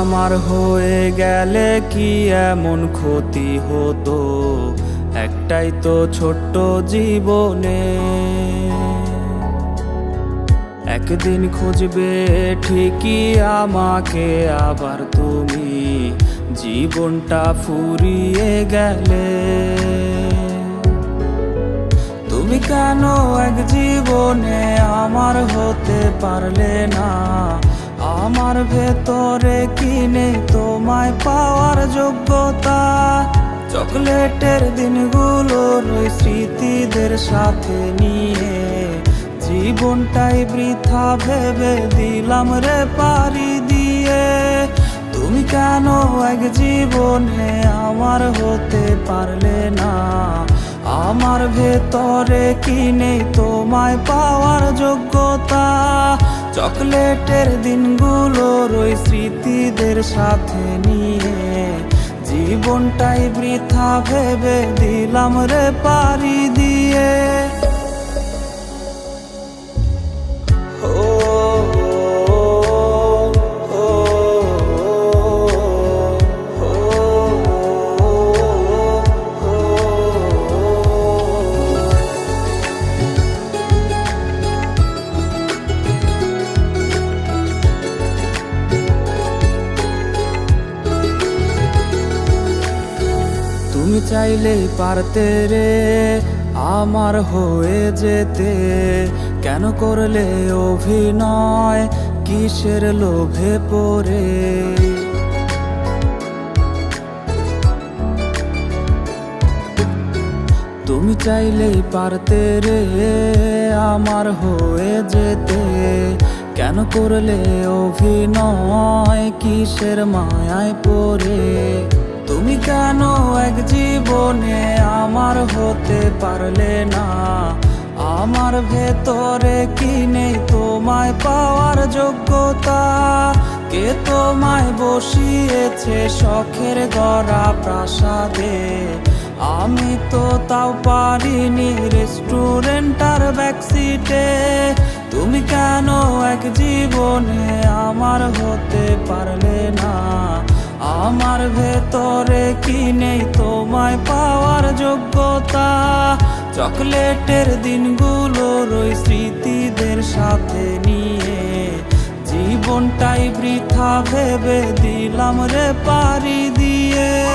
আমার হয়ে গেলে কি এমন ক্ষতি হতো? একটাই তো ছোট্ট জীবনে। একদিন খুঁজবে ঠিকই আমাকে, আবার তুমি জীবনটা ফুরিয়ে গেলে। তুমি কেন এক জীবনে আমার হতে পারলে না? আমার ভেতরে কিনে তোমায় পাওয়ার যোগ্যতা চকলেটের দিনগুলোর ওই স্মৃতিদের সাথে নিয়ে। জীবনটাই বৃথা ভেবে দিলাম রে পারি দিয়ে। তুমি কেন এক জীবনে আমার হতে পারলে না? আমার ভেতরে কি নেই তোমায় পাওয়ার যোগ্যতা? চকলেটের দিনগুলোর ওই স্মৃতিদের সাথে নিয়ে। জীবনটাই বৃথা ভেবে দিলাম রে পারি দিয়ে। চাইলেই পারতে রে, আমার হয়ে যেতে। কেন করলে অভিনয় কিসের লোভে পড়ে? তুমি চাইলেই পারতে রে, আমার হয়ে যেতে। কেন করলে অভিনয় কিসের মায়ায় পড়ে? তুমি কেন এক জীবনে আমার হতে পারলে না? আমার ভেতরে কি নেই তোমায় পাওয়ার যোগ্যতা? কে তোমায় বসিয়েছে শখের গড়া প্রাসাদে? আমি তো তাও পারিনি রেস্টুরেন্ট আর ব্যাকসিটে। তুমি কেন এক জীবনে আমার হতে পারলে না? আমার ভেতরে কি নেই তোমায় পাওয়ার যোগ্যতা? চকলেটের দিনগুলোর ওই স্মৃতিদের সাথে নিয়ে জীবনটাই বৃথা ভেবে দিলাম রে পারি দিয়ে।